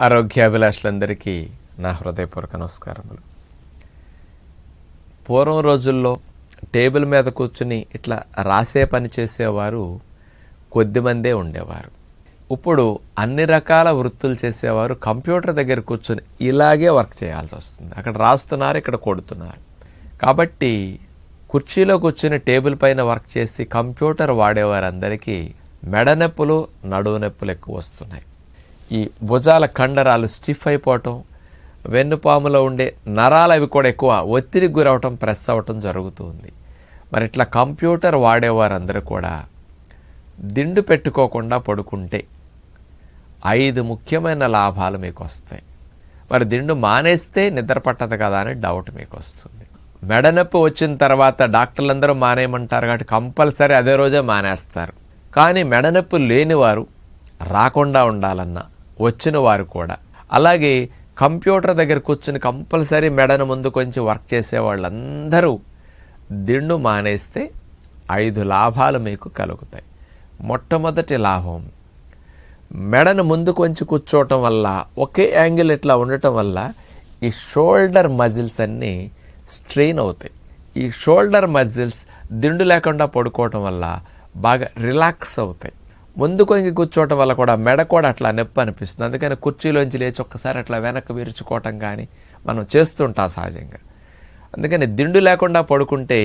ఆరోగ్యాభిలాషులందరికీ నా హృదయపూర్వక నమస్కారములు. పూర్వం రోజుల్లో టేబుల్ మీద కూర్చుని ఇట్లా రాసే పని చేసేవారు కొద్దిమందే ఉండేవారు. ఇప్పుడు అన్ని రకాల వృత్తులు చేసేవారు కంప్యూటర్ దగ్గర కూర్చొని ఇలాగే వర్క్ చేయాల్సి వస్తుంది. అక్కడ రాస్తున్నారు ఇక్కడ కొడుతున్నారు. కాబట్టి కుర్చీలో కూర్చుని టేబుల్ పైన వర్క్ చేసి కంప్యూటర్ వాడేవారందరికీ మెడ నొప్పులు నడువు నొప్పులు ఎక్కువ వస్తున్నాయి. ఈ భుజాల కండరాలు స్టిఫ్ అయిపోవటం వెన్నుపాములో ఉండే నరాలు అవి కూడా ఎక్కువ ఒత్తిడికి గురవటం ప్రెస్ అవ్వటం జరుగుతుంది. మరి ఇట్లా కంప్యూటర్ వాడేవారందరూ కూడా దిండు పెట్టుకోకుండా పడుకుంటే ఐదు ముఖ్యమైన లాభాలు మీకు వస్తాయి మరి దిండు మానేస్తే నిద్ర పట్టదు కదా అని డౌట్ మీకు వస్తుంది మెడనొప్పి వచ్చిన తర్వాత డాక్టర్లందరూ మానేయమంటారు కాబట్టి కంపల్సరీ అదే రోజే మానేస్తారు. కానీ మెడనొప్పి లేనివారు రాకుండా ఉండాలన్నా వచ్చిన వారు కూడా. అలాగే కంప్యూటర్ దగ్గర కూర్చుని కంపల్సరీ మెడను ముందు కొంచెం వర్క్ చేసే వాళ్ళందరూ దిండు మానేస్తే ఐదు లాభాలు మీకు కలుగుతాయి. మొట్టమొదటి లాభం మెడను ముందు కొంచెం కూర్చోవటం వల్ల ఒకే యాంగిల్ ఇట్లా ఉండటం వల్ల ఈ షోల్డర్ మజిల్స్ అన్నీ స్ట్రెయిన్ అవుతాయి. ఈ షోల్డర్ మజిల్స్ దిండు లేకుండా పడుకోవటం వల్ల బాగా రిలాక్స్ అవుతాయి. ముందు కొంగి కూర్చోవటం వల్ల కూడా మెడ కూడా అట్లా నొప్పి అనిపిస్తుంది. అందుకని కుర్చీలోంచి లేచి ఒక్కసారి అట్లా వెనక్కి విరుచుకోవటం కానీ మనం చేస్తుంటాం సహజంగా. అందుకని దిండు లేకుండా పడుకుంటే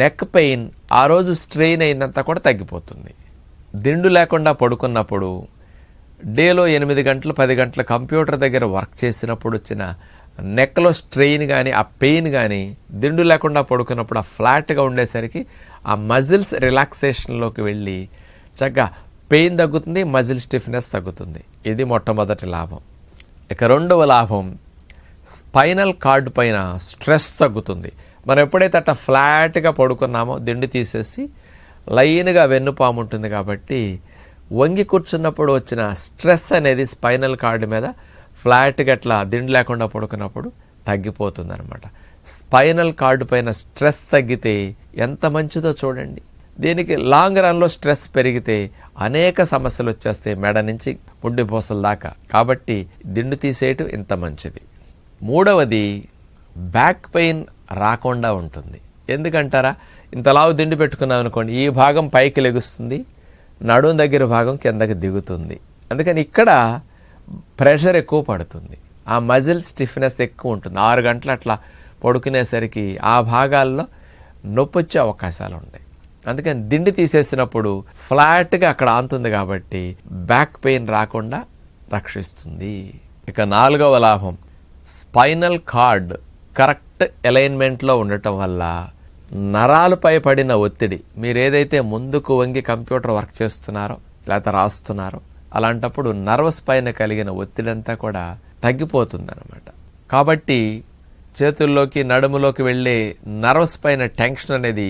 నెక్ పెయిన్ ఆ రోజు స్ట్రెయిన్ అయిందంతా కూడా తగ్గిపోతుంది. దిండు లేకుండా పడుకున్నప్పుడు డేలో ఎనిమిది గంటలు పది గంటల కంప్యూటర్ దగ్గర వర్క్ చేసినప్పుడు వచ్చిన నెక్లో స్ట్రెయిన్ కానీ ఆ పెయిన్ కానీ దిండు లేకుండా పడుకున్నప్పుడు ఆ ఫ్లాట్గా ఉండేసరికి ఆ మజిల్స్ రిలాక్సేషన్లోకి వెళ్ళి చక్కగా పెయిన్ తగ్గుతుంది మజిల్ స్టిఫ్నెస్ తగ్గుతుంది. ఇది మొట్టమొదటి లాభం. ఇక రెండవ లాభం స్పైనల్ కార్డ్ పైన స్ట్రెస్ తగ్గుతుంది. మనం ఎప్పుడైతే అట్లా ఫ్లాట్గా పడుకున్నామో దిండు తీసేసి లైన్గా వెన్నుపాము ఉంటుంది కాబట్టి వంగి కూర్చున్నప్పుడు వచ్చిన స్ట్రెస్ అనేది స్పైనల్ కార్డ్ మీద ఫ్లాట్గా అట్లా దిండు లేకుండా పడుకున్నప్పుడు తగ్గిపోతుంది అనమాట స్పైనల్ కార్డు పైన స్ట్రెస్ తగ్గితే ఎంత మంచిదో చూడండి. దీనికి లాంగ్ రన్లో స్ట్రెస్ పెరిగితే అనేక సమస్యలు వచ్చేస్తాయి మెడ నుంచి ముడ్డిపోసల దాకా. కాబట్టి దిండు తీసేయటం ఇంత మంచిది. మూడవది బ్యాక్ పెయిన్ రాకుండా ఉంటుంది. ఎందుకంటారా? ఇంతలావు దిండు పెట్టుకున్నాం అనుకోండి ఈ భాగం పైకి లెగుస్తుంది నడుం దగ్గర భాగం కిందకి దిగుతుంది. అందుకని ఇక్కడ ప్రెషర్ ఎక్కువ పడుతుంది. ఆ మజిల్ స్టిఫ్నెస్ ఎక్కువ ఉంటుంది. ఆరు గంటలు అట్లా పడుకునేసరికి ఆ భాగాల్లో నొప్పి వచ్చే అవకాశాలు ఉంటాయి. అందుకని దిండి తీసేసినప్పుడు ఫ్లాట్గా అక్కడ ఆంతుంది కాబట్టి బ్యాక్ పెయిన్ రాకుండా రక్షిస్తుంది. ఇక నాలుగవ లాభం స్పైనల్ కార్డ్ కరెక్ట్ అలైన్మెంట్లో ఉండటం వల్ల నరాలపై పడిన ఒత్తిడి. మీరు ఏదైతే ముందుకు వంగి కంప్యూటర్ వర్క్ చేస్తున్నారో లేకపోతే రాస్తున్నారో అలాంటప్పుడు నర్వస్ పైన కలిగిన ఒత్తిడి అంతా కూడా తగ్గిపోతుంది అనమాట కాబట్టి చేతుల్లోకి నడుములోకి వెళ్ళే నర్వస్ పైన టెన్షన్ అనేది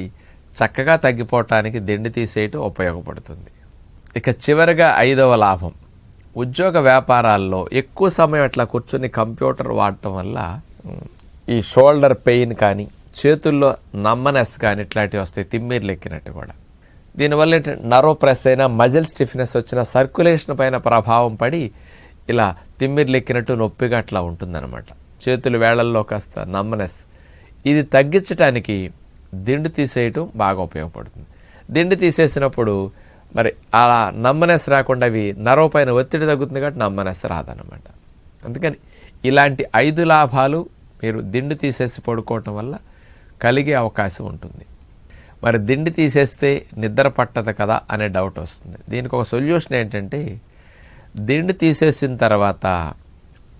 చక్కగా తగ్గిపోవటానికి దిండి తీసేయటం ఉపయోగపడుతుంది. ఇక చివరిగా ఐదవ లాభం. ఉద్యోగ వ్యాపారాల్లో ఎక్కువ సమయం అట్లా కూర్చొని కంప్యూటర్ వాడటం వల్ల ఈ షోల్డర్ పెయిన్ కానీ చేతుల్లో నమ్మనెస్ కానీ ఇట్లాంటివి వస్తాయి తిమ్మిర్లు ఎక్కినట్టు కూడా. దీనివల్ల ఏంటంటే నరో ప్రెస్ అయినా మజిల్ స్టిఫ్నెస్ వచ్చిన సర్క్యులేషన్ పైన ప్రభావం పడి ఇలా తిమ్మిర్లు ఎక్కినట్టు నొప్పిగా అట్లా ఉంటుందన్నమాట. చేతులు వేళల్లో కాస్త నమ్మనెస్. ఇది తగ్గించడానికి దిండు తీసేయటం బాగా ఉపయోగపడుతుంది. దిండు తీసేసినప్పుడు మరి అలా నమ్మనెస్ రాకుండా అవి నరవ పైన ఒత్తిడి తగ్గుతుంది కాబట్టి నమ్మనెస్ రాదనమాట అందుకని ఇలాంటి ఐదు లాభాలు మీరు దిండు తీసేసి పడుకోవటం వల్ల కలిగే అవకాశం ఉంటుంది. మరి దిండి తీసేస్తే నిద్ర పట్టదు కదా అనే డౌట్ వస్తుంది. దీనికి ఒక సొల్యూషన్ ఏంటంటే దిండు తీసేసిన తర్వాత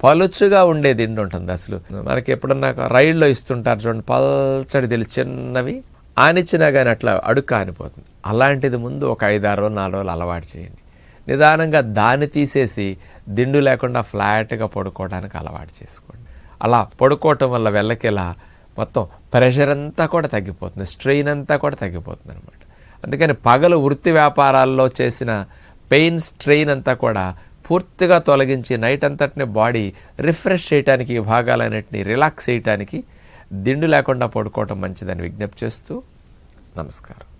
పలుచుగా ఉండే దిండు ఉంటుంది అసలు. మనకి ఎప్పుడన్నా రైల్లో ఇస్తుంటారు చూడండి పల్చడి తెలి చిన్నవి ఆనిచ్చినా కానీ అట్లా అడుక్క ఆనిపోతుంది. అలాంటిది ముందు ఒక ఐదారు రోజులు నాలుగు రోజులు అలవాటు చేయండి. నిదానంగా దాన్ని తీసేసి దిండు లేకుండా ఫ్లాట్గా పడుకోవడానికి అలవాటు చేసుకోండి. అలా పడుకోవటం వల్ల వెళ్ళకిలా మొత్తం ప్రెషర్ అంతా కూడా తగ్గిపోతుంది స్ట్రెయిన్ అంతా కూడా తగ్గిపోతుంది అనమాట అందుకని పగలు వృత్తి వ్యాపారాల్లో చేసిన పెయిన్ స్ట్రెయిన్ అంతా కూడా పూర్తిగా తొలగించి నైట్ అంతటిని బాడీ రిఫ్రెష్ చేయడానికి ఈ భాగాలన్నింటినీ రిలాక్స్ చేయటానికి దిండు లేకుండా పడుకోవటం మంచిదని విజ్ఞప్తి చేస్తూ నమస్కారం.